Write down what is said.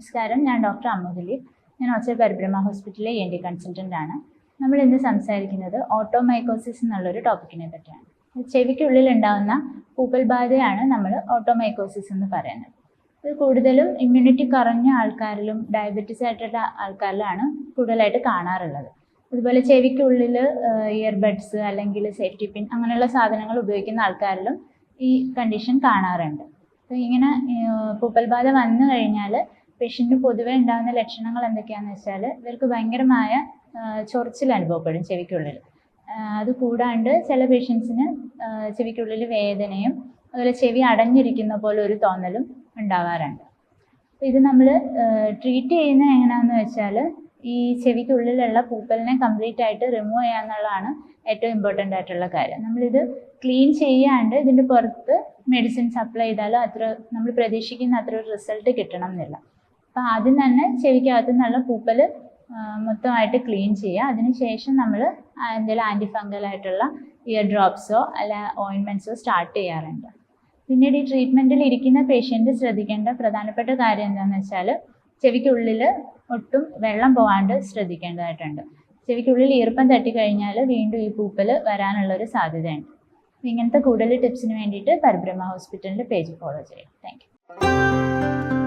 നമസ്കാരം. ഞാൻ ഡോക്ടർ അമ്മു ഞാൻ ഒച്ച പരിബ്രഹ്മ ഹോസ്പിറ്റലിലെ എൻ ഡി കൺസൾട്ടന്റ് ആണ്. നമ്മൾ ഇന്ന് സംസാരിക്കുന്നത് ഓട്ടോമൈക്കോസിസ് എന്നുള്ളൊരു ടോപ്പിക്കിനെ പറ്റിയാണ്. ചെവിക്കുള്ളിൽ ഉണ്ടാകുന്ന പൂപ്പൽ ബാധയാണ് നമ്മൾ ഓട്ടോമൈക്കോസിസ് എന്ന് പറയുന്നത്. ഇത് കൂടുതലും ഇമ്മ്യൂണിറ്റി കുറഞ്ഞ ആൾക്കാരിലും ഡയബറ്റിസ് ആയിട്ടുള്ള ആൾക്കാരിലാണ് കൂടുതലായിട്ട് കാണാറുള്ളത്. അതുപോലെ ചെവിക്കുള്ളിൽ ഇയർബഡ്സ് അല്ലെങ്കിൽ സേഫ്റ്റി പിൻ അങ്ങനെയുള്ള സാധനങ്ങൾ ഉപയോഗിക്കുന്ന ആൾക്കാരിലും ഈ കണ്ടീഷൻ കാണാറുണ്ട്. ഇങ്ങനെ പൂപ്പൽ ബാധ വന്നു കഴിഞ്ഞാൽ പേഷ്യന്റിന് പൊതുവെ ഉണ്ടാകുന്ന ലക്ഷണങ്ങൾ എന്തൊക്കെയാണെന്ന് വെച്ചാൽ ഇവർക്ക് ഭയങ്കരമായ ചൊറിച്ചിൽ അനുഭവപ്പെടും ചെവിക്കുള്ളിൽ. അത് കൂടാണ്ട് ചില പേഷ്യൻസിന് ചെവിക്കുള്ളിൽ വേദനയും അതുപോലെ ചെവി അടഞ്ഞിരിക്കുന്ന പോലെ ഒരു തോന്നലും ഉണ്ടാവാറുണ്ട്. ഇത് നമ്മൾ ട്രീറ്റ് ചെയ്യുന്നത് എങ്ങനെയാണെന്ന് വെച്ചാൽ ഈ ചെവിക്കുള്ളിലുള്ള പൂപ്പലിനെ കംപ്ലീറ്റ് ആയിട്ട് റിമൂവ് ചെയ്യുക എന്നുള്ളതാണ് ഏറ്റവും ഇമ്പോർട്ടന്റ് ആയിട്ടുള്ള കാര്യം. നമ്മളിത് ക്ലീൻ ചെയ്യാണ്ട് ഇതിന്റെ പുറത്ത് മെഡിസിൻ സപ്ലൈ ചെയ്താലും അത്ര നമ്മൾ പ്രതീക്ഷിക്കുന്ന അത്ര ഒരു റിസൾട്ട് കിട്ടണം എന്നില്ല. അപ്പോൾ ആദ്യം തന്നെ ചെവിക്കകത്തു നിന്നുള്ള പൂപ്പൽ മൊത്തമായിട്ട് ക്ലീൻ ചെയ്യുക. അതിനുശേഷം നമ്മൾ എന്തെങ്കിലും ആന്റി ഫംഗൽ ആയിട്ടുള്ള ഇയർ ഡ്രോപ്സോ അല്ല ഓയിൻമെന്റ്സോ സ്റ്റാർട്ട് ചെയ്യാറുണ്ട്. പിന്നീട് ഈ ട്രീറ്റ്മെന്റിൽ ഇരിക്കുന്ന പേഷ്യന്റ് ശ്രദ്ധിക്കേണ്ട പ്രധാനപ്പെട്ട കാര്യം എന്താണെന്ന് വെച്ചാൽ ചെവിക്കുള്ളിൽ ഒട്ടും വെള്ളം പോകാണ്ട് ശ്രദ്ധിക്കേണ്ടതായിട്ടുണ്ട്. ചെവിക്കുള്ളിൽ ഈർപ്പം തട്ടിക്കഴിഞ്ഞാൽ വീണ്ടും ഈ പൂപ്പൽ വരാനുള്ളൊരു സാധ്യതയുണ്ട്. ഇങ്ങനത്തെ കൂടുതൽ ടിപ്സിന് വേണ്ടിയിട്ട് പരബ്രഹ്മ ഹോസ്പിറ്റലിന്റെ പേജ് ഫോളോ ചെയ്യാം താങ്ക്